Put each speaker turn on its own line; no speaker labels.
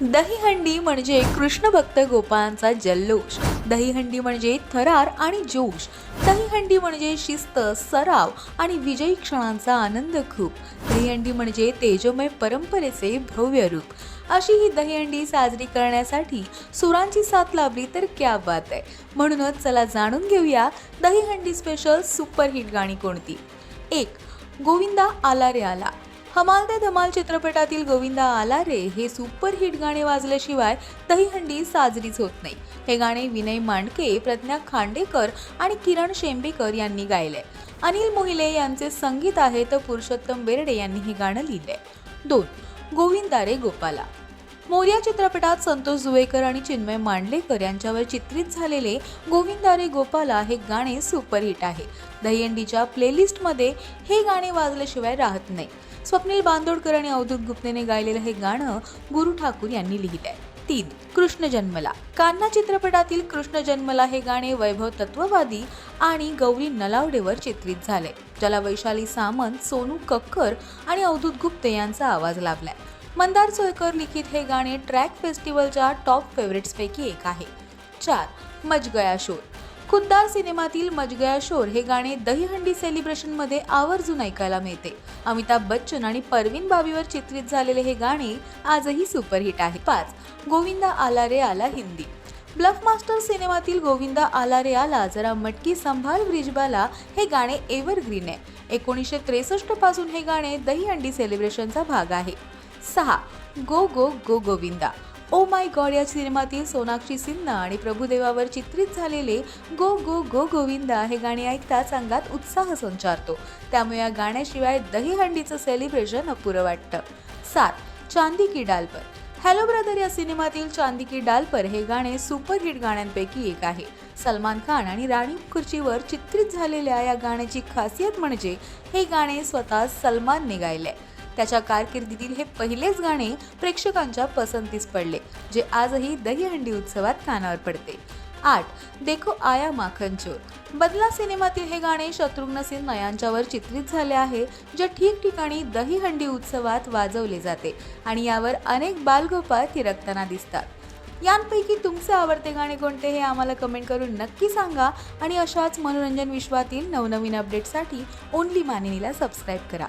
दहीहंडी म्हणजे कृष्ण भक्त गोपाळांचा जल्लोष. दहीहंडी म्हणजे थरार आणि जोश. दहीहंडी म्हणजे शिस्त सराव आणि विजयी क्षणांचा आनंद खूप. दहीहंडी म्हणजे तेजोमय परंपरेचे भव्य रूप. अशी ही दहीहंडी साजरी करण्यासाठी सुरांची साथ लाभली तर क्या बात आहे म्हणूनच चला जाणून घेऊया दहीहंडी स्पेशल सुपरहिट गाणी कोणती? एक गोविंदा आला रे आला. हमाल ते धमाल चित्रपटातील गोविंदा आला रे हे सुपरहिट गाणे वाजल्याशिवाय दहीहंडी साजरीच होत नाही. हे गाणे विनय मांडके प्रज्ञा खांडेकर आणि किरण शेंबेकर यांनी गायले अनिल मोहिले यांचे संगीत आहे तर पुरुषोत्तम बेर्डे यांनी हे गाणं लिहिलंय. दोन गोविंदा रे गोपाला. मोर्या चित्रपटात संतोष जुवेकर आणि चिन्मय मांडलेकर यांच्यावर चित्रित झालेले गोविंदारे गोपाला हे गाणे सुपरहिट आहे. दहीहंडीच्या प्लेलिस्टमध्ये हे गाणे वाजल्याशिवाय राहत नाही. स्वप्नील बांदोडकर आणि अवधूत गुप्तेने गायलेलं हे गाणं गुरु ठाकूर यांनी लिहिलंय. तीन कृष्ण जन्मला. कान्हा चित्रपटातील कृष्ण जन्मला हे गाणे वैभव तत्ववादी आणि गौरी नलावडेवर चित्रित झाले. ज्याला वैशाली सामंत सोनू कक्कर आणि अवधूत गुप्ते यांचा आवाज लाभलाय. मंदार सोयकर लिखित हे गाणे ट्रॅक फेस्टिवलच्या टॉप फेवरेट्सपैकी एक आहे. चार मजगया शोर. खुद्दार सिनेमातील मजगया शोर हे गाणे दहीहंडी सेलिब्रेशनमध्ये आवर्जून ऐकायला मिळते. अमिताभ बच्चन आणि परवीन बाबीवर चित्रित झालेले हे गाणे आजही सुपरहिट आहे. पाच गोविंदा आला रे आला हिंदी. ब्लफ मास्टर सिनेमातील गोविंदा आला रे आला जरा मटकी संभाल ब्रिजबाला हे गाणे एव्हरग्रीन आहे. एकोणीसशे त्रेसष्टपासून हे गाणे दहीहंडी सेलिब्रेशनचा भाग आहे. सहा. गो गो गो गोविंदा. ओ माय गॉड या सिनेमातील सोनाक्षी सिन्हा आणि प्रभुदेवावर चित्रित झालेले गो गो गो गोविंदा हे गाणे ऐकताच अंगात उत्साह संचारतो. त्यामुळे या गाण्याशिवाय दहीहंडीचं सेलिब्रेशन अपुरं वाटतं. सात. चांदी की डाल पर. हॅलो ब्रदर या सिनेमातील चांदी की डाल पर हे गाणे सुपरहिट गाण्यांपैकी एक आहे. सलमान खान आणि राणी खुर्चीवर चित्रित झालेल्या या गाण्याची खासियत म्हणजे हे गाणे स्वतः सलमानने गायले त्याच्या कारकिर्दीतील हे पहिलेच गाणे प्रेक्षकांच्या पसंतीस पडले जे आजही दहीहंडी उत्सवात कानावर पडते. आठ देखो आया माखन चोर. बदला सिनेमातील हे गाणे शत्रुघ्न सिन्हा यांच्यावर चित्रित झाले आहे जे ठिकठिकाणी दहीहंडी उत्सवात वाजवले जाते आणि यावर अनेक बालगोपाळ थिरकताना दिसतात. यांपैकी तुमचे आवडते गाणे कोणते हे आम्हाला कमेंट करून नक्की सांगा आणि अशाच मनोरंजन विश्वातील नवनवीन अपडेटसाठी ओनली मानिनीला सबस्क्राईब करा.